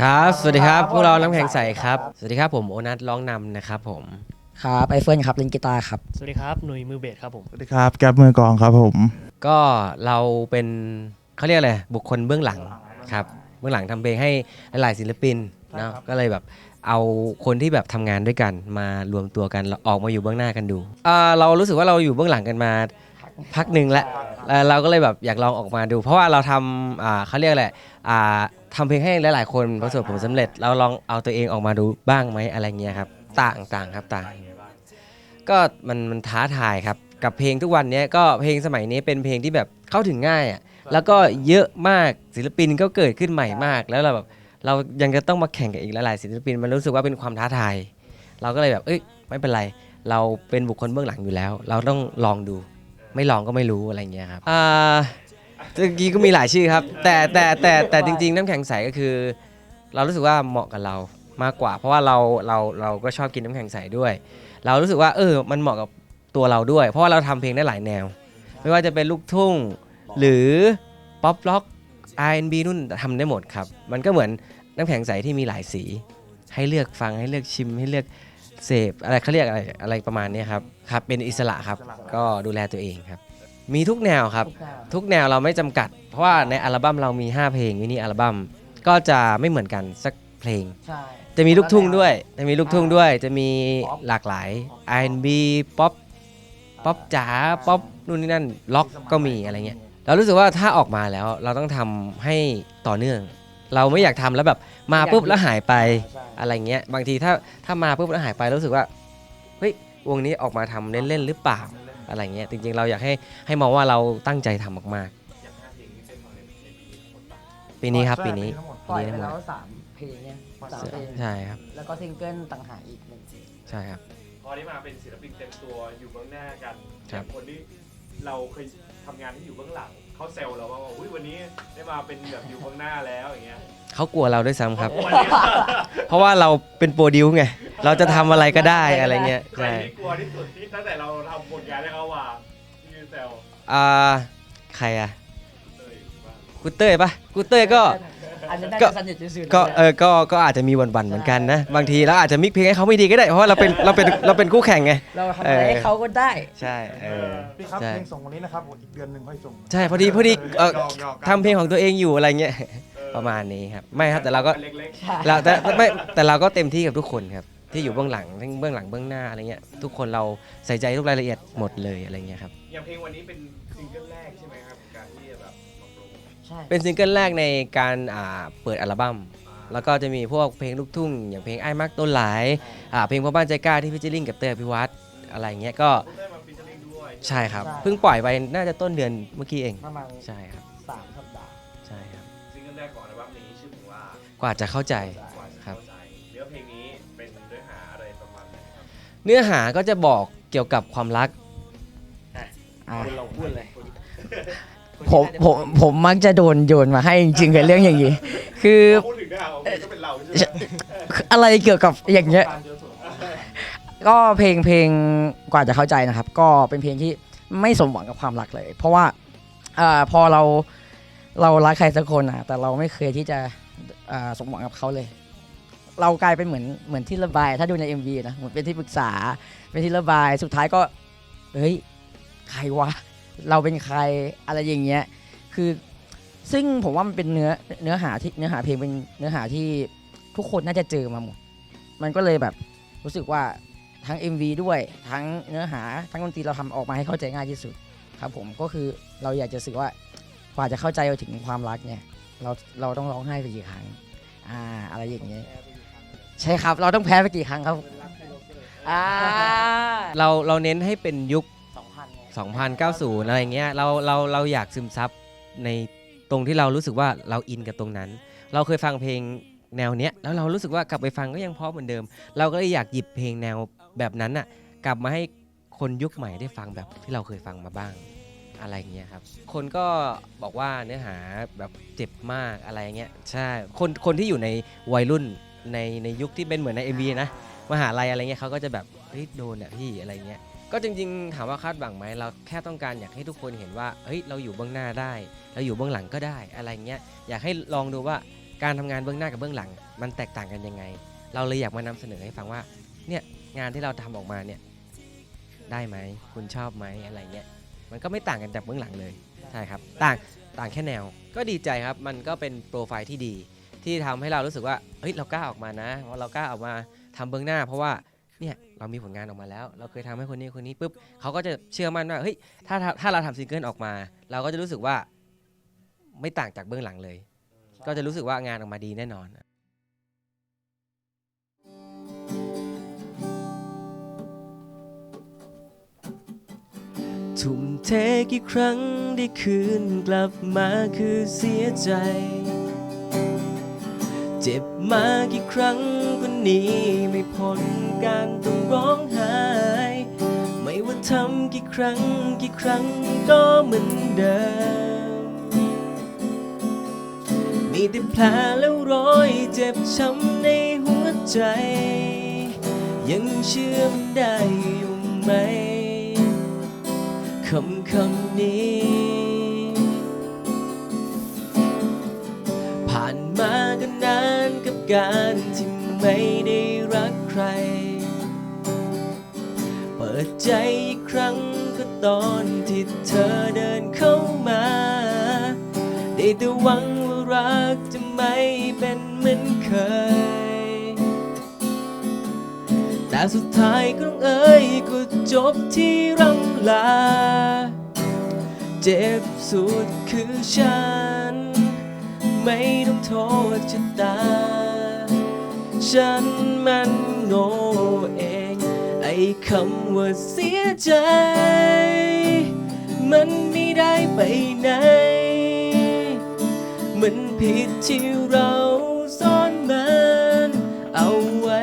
ครับ สวัสดีครับ พวกเราน้ำแข็งใสครับ สวัสดีครับผมโอนัทร้องนำนะครับผม ครับไอเฟิร์นครับเล่นกีตาร์ครับ สวัสดีครับหนุ่ยมือเบสครับผม สวัสดีครับ แก๊ปมือกลองครับผม ก็เราเป็นเขาเรียกอะไรบุคคลเบื้องหลังครับ เบื้องหลังทำเพลงให้หลายๆศิลปินเนาะก็เลยแบบเอาคนที่แบบทำงานด้วยกันมารวมตัวกันแล้วออกมาอยู่เบื้องหน้ากันดูอ่าเรารู้สึกว่าเราอยู่เบื้องหลังกันมา พักหนึ่งแล้วแล้วเราก็เลยแบบอยากลองออกมาดู เพราะว่าเราทำอ่าเขาเรียกอะไรอ่า ทำเพลงให้หลาย ๆ คนประสบผลสำเร็จ เราลองเอาตัวเองออกมาดูบ้างไหมอะไรเงี้ยครับ ต่างต่างครับต่าง ก็มันมันท้าทายครับ กับเพลงทุกวันเนี้ยก็เพลงสมัยนี้เป็นเพลงที่แบบเข้าถึงง่ายอะแล้วก็เยอะมากศิลปินก็เกิดขึ้นใหม่มาก แล้วเราแบบเรายังจะต้องมาแข่งกับอีกหลาย ๆ ศิลปิน มันรู้สึกว่าเป็นความท้าทาย เราก็เลยแบบ เอ้ยไม่เป็นไร เราเป็นบุคคลเบื้องหลังอยู่แล้ว เราต้องลองดู ไม่ลองก็ไม่รู้อะไรเงี้ยครับอ่า เมื่อกี้ก็มีหลายชื่อครับ แต่แต่แต่แต่จริง ๆ น้ำแข็งใสก็คือ เรารู้สึกว่าเหมาะกับเรามากกว่า เพราะว่าเราเราเราก็ชอบกินน้ำแข็งใสด้วย เรารู้สึกว่าเออมันเหมาะกับตัวเราด้วย เพราะว่าเราทำเพลงได้หลายแนว ไม่ว่าจะเป็นลูกทุ่ง หรือป๊อปล็อก R&B นุ่นทำได้หมดครับ มันก็เหมือนน้ำแข็งใสที่มีหลายสี ให้เลือกฟังให้เลือกชิมให้เลือกเสพอะไรเขาเรียกอะไรอะไรประมาณเนี้ยครับครับเป็นอิสระครับ ก็ดูแลตัวเองครับ มีทุกแนวครับ ทุกแนวเราไม่จำกัด เพราะว่าในอัลบั้มเรามี 5 เพลงมินิอัลบั้มก็จะไม่เหมือนกันสักเพลง ใช่ จะมีลูกทุ่งด้วย จะมีลูกทุ่งด้วย จะมีหลากหลาย R&B ป๊อปป๊อปจ๋าป๊อปนู่นนี่นั่นล็อกก็มีอะไรเงี้ยเรารู้สึกว่าถ้าออกมาแล้วเราต้องทำให้ต่อเนื่อง เราไม่อยากทำแล้วแบบมาปุ๊บแล้วหายไปอะไรเงี้ยบางทีถ้าถ้ามาปุ๊บแล้วหายไปแล้วรู้สึกว่าเฮ้ยวงนี้ออกมาทำเล่นๆหรือเปล่า อะไรเงี้ยจริงๆเราอยากให้ให้มองว่าเราตั้งใจทำมากๆ ปีนี้ครับปีนี้ปล่อยปีไปนี้ทั้งหมแล้ดวสามเพลงเนี่ยสามเพลง ใช่ครับแล้วก็ซิงเกิลต่างหากอีกหนึ่งใช่ครับ พอได้มาเป็นศิลปินเต็มตัวอยู่เบื้องหน้ากันครับอย่างคนที่เราเคยทำงานที่อยู่เบื้องหลังเขาแซวเราว่าอุ้ยวันนี้ได้มาเป็นแบบอยู่เบื้องหน้าแล้วอย่างเงี้ยเขากลัวเราด้วยซ้ำครับ วันนี้เพราะว่าเราเป็นโปรดิวไง เราจะทำอะไรก็ได้อะไรเงี้ยใครใช่ที่กลัวที่สุดที่ตั้งแต่เราทำผลงานให้เขาว่าที่แซวอ่าใครอะเอ้ยว่ากูเต้ยปะกูเต้ยก็ อันนี้น่าก็ จะสนิทที่สุดก็เออก็ก็อาจจะมีวันวันๆเหมือนกันนะ บางทีเราอาจจะมิกเพลงให้เขาไม่ดีก็ได้เพราะว่าเราเป็นเราเป็นเราเป็นคู่แข่งไง เราทำอะไรให้เขาก็ได้ ใช่เออ พี่ครับใช่ เพลงส่งวันนี้นะครับอีกเดือนหนึ่งค่อยส่ง ใช่พอดีพอดีเออหยอกหยอกกัน ทำเพลงของตัวเองอยู่อะไรเงี้ยเออประมาณนี้ครับไม่ครับแต่เราก็เล็กเราแต่แต่ไม่แต่เราก็เต็มที่กับทุกคนครับ ที่อยู่เบื้องหลังทั้งเบื้องหลังเบื้องหน้าอะไรเงี้ยทุกคนเราใส่ใจทุกรายละเอียดหมดเลยอะไรเงี้ยครับๆอย่างเพลงวันนี้เป็นซิงเกิลแรกใช่ไหมครับของการที่จะแบบมาโปรโมทใช่เป็นซิงเกิลแรกในการอ่าเปิดอัลบั้มแล้วก็จะมีพวกเพลงลูกทุ่ง อย่างเพลงไอ้ายมักต้นหลายอ่าเพลงพ่อบ้านใจกล้าที่พิจิริงกับเต้ยอภิวัตรอะไรเงี้ยก็คุณได้มาฟีเจอริ่งด้วยใช่ครับเพิ่งปล่อยไปน่าจะต้นเดือนเมื่อกี้เองประมาณใช่ครับสามสัปดาห์ใช่ครับซิงเกิลแรกของอัลบั้มนี้ชื่อเพลงว่า กว่าจะเข้าใจ ก เนื้อหาก็จะบอกเกี่ยวกับความรัก อะเราพูดเลยผมผมผมมักจะโดนโยนมาให้จริงๆกับเรื่องอย่างนี้ คือพูดถึงเนื้อหาของเพลงก็เป็นเราใช่ไหมอะไรเกี่ยวกับอย่างเงี้ย ก็เพลงเพลงกว่าจะเข้าใจนะครับ ก็เป็นเพลงที่ไม่สมหวังกับความรักเลย เพราะว่าอ่าพอเราเรารักใครสักคนอะแต่เราไม่เคยที่จะอ่าสมหวังกับเขาเลย เรากลายเป็นเหมือนเหมือนที่ระบาย ถ้าดูใน MV นะเหมือนเป็นที่ปรึกษา เป็นที่ระบายสุดท้ายก็เฮ้ยใครวะ เราเป็นใครอะไรอย่างเงี้ยคือซึ่งผมว่ามันเป็นเนื้อเนื้อหาที่เนื้อหาเพลงเป็นเนื้อหาที่ทุกคนน่าจะเจอมาหมด มันก็เลยแบบรู้สึกว่าทั้ง MV ด้วยทั้งเนื้อหาทั้งดนตรีเราทำออกมาให้เข้าใจง่ายที่สุดครับผมก็คือเราอยากจะสื่อว่ากว่าจะเข้าใจถึงความรักเนี่ยเราเราต้องร้องไห้ไปกี่ครั้งอ่าอะไรอย่างเงี้ย ใช่ครับ เราต้องแพ้ไปกี่ครั้งครับอ่าเราเราเน้นให้เป็นยุคสองพัน2090 อะไรเงี้ยเราเราเราอยากซึมซับในตรงที่เรารู้สึกว่าเราอินกับตรงนั้น เราเคยฟังเพลงแนวเนี้ยแล้วเรารู้สึกว่ากลับไปฟังก็ยังเพราะเหมือนเดิม เราก็เลยอยากหยิบเพลงแนวแบบนั้นน่ะกลับมาให้คนยุคใหม่ได้ฟังแบบที่เราเคยฟังมาบ้างอะไรเงี้ยครับคนก็บอกว่าเนื้อหาแบบเจ็บมากอะไรเงี้ยใช่คนคนที่อยู่ในวัยรุ่น ในในยุคที่เป็นเหมือนใน MV นะมหาลัยอะไรเงี้ยเขาก็จะแบบเฮ้ยโดนอะพี่อะไรเงี้ยก็จริงๆถามว่าคาดหวังไหมเราแค่ต้องการอยากให้ทุกคนเห็นว่าเฮ้ยเราอยู่เบื้องหน้าได้ เราอยู่เบื้องหลังก็ได้อะไรเงี้ยอยากให้ลองดูว่าการทำงานเบื้องหน้ากับเบื้องหลัง มันแตกต่างกันยังไง เราเลยอยากมานำเสนอให้ฟังว่าเนี่ยงานที่เราทำออกมาเนี่ยได้ไหมคุณชอบไหมอะไรเงี้ยมันก็ไม่ต่างกันจากเบื้องหลังเลยใช่ครับต่างต่างแค่แนว ก็ดีใจครับมันก็เป็นโปรไฟล์ที่ดี ที่ทำให้เรารู้สึกว่าเฮ้ยเรากล้าออกมานะว่าเรากล้าออกมาทำเบื้องหน้า เพราะว่าเนี่ยเรามีผลงานออกมาแล้ว เราเคยทำให้คนนี้คนนี้ปุ๊บเขาก็จะเชื่อมั่นว่าเฮ้ยถ้าถ้าถ้าเราทำซิงเกิลออกมา เราก็จะรู้สึกว่าไม่ต่างจากเบื้องหลังเลย ก็จะรู้สึกว่างานออกมาดีแน่นอนทุ่มเทกี่ครั้งได้คืนกลับมาคือเสียใจ เจ็บมากี่ครั้งก็หนีไม่พ้นการต้องร้องไห้ ไม่ว่าทำกี่ครั้งกี่ครั้งก็เหมือนเดิม มีแต่แผลแล้วรอยเจ็บช้ำในหัวใจ ยังเชื่อมันได้อยู่ไหมคำคำนี้ การที่ไม่ได้รักใคร เปิดใจอีกครั้งก็ตอนที่เธอเดินเข้ามา ได้แต่หวังว่ารักจะไม่เป็นเหมือนเคย แต่สุดท้ายก็ต้องเอ่ยก็จบที่รำลา เจ็บสุดคือฉัน ไม่ต้องโทษชะตา ฉันมันโง่เอง ไอ้คำว่าเสียใจ มันไม่ได้ไปไหน มันผิดที่เราซ่อนมันเอาไว้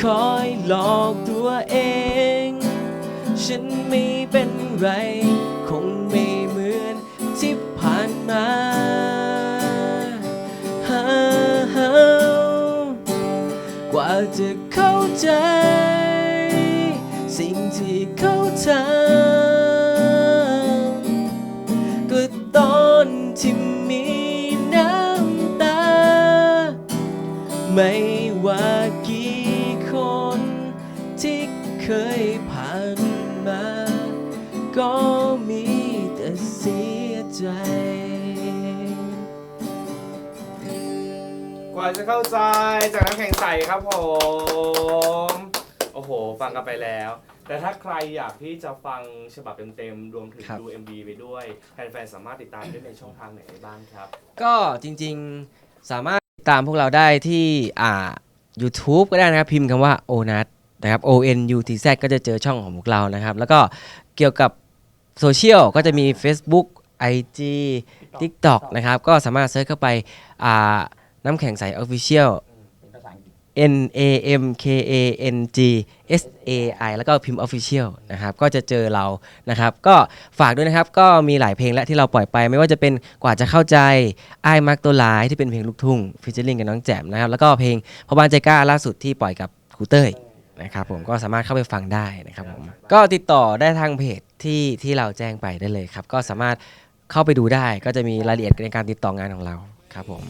คอยหลอกตัวเอง ฉันไม่เป็นไร คงไม่เหมือนที่ผ่านมา กว่าจะเข้าใจ สิ่งที่เขาทำก็ตอนที่มีน้ำตา ไม่ว่ากี่คนที่เคยผ่านมา ก็มีแต่เสียใจ ว่าจะเข้าใจจากน้ำแข็งใสครับผม โอ้โห ฟังกันไปแล้ว แต่ถ้าใครอยากที่จะฟังฉบับเต็มๆรวมถึงครับ ดู MV ไปด้วยแฟนๆสามารถติดตามได้ในช่องทางไหนได้บ้างครับ ก็จริงๆสามารถติดตามพวกเราได้ที่อ่า YouTube ก็ได้นะครับ พิมพ์คำว่า o n a t นะครับ O N U T Z ก็จะเจอช่องของพวกเรานะครับ แล้วก็เกี่ยวกับโซเชียลก็จะมี Facebook IG TikTok นะครับ ก็สามารถเซิร์ชเข้าไปอ่า น้ำแข็งใส Official N A M K A N G S A I แล้วก็พิมพ์ Official นะครับก็จะเจอเรานะครับ ก็ฝากด้วยนะครับก็มีหลายเพลงและที่เราปล่อยไป ไม่ว่าจะเป็นกว่าจะเข้าใจไอ้ายมักตัวลายที่เป็นเพลงลูกทุ่งฟิชเชอร์ลิงกับน้องแจ่มนะครับ แล้วก็เพลงพอบานใจกล้าล่าสุดที่ปล่อยกับครูเต้ยนะครับผมก็สามารถเข้าไปฟังได้นะครับผมก็ติดต่อได้ทางเพจที่ที่เราแจ้งไปได้เลยครับ ก็สามารถเข้าไปดูได้ก็จะมีรายละเอียดในการติดต่องานของเราครับผม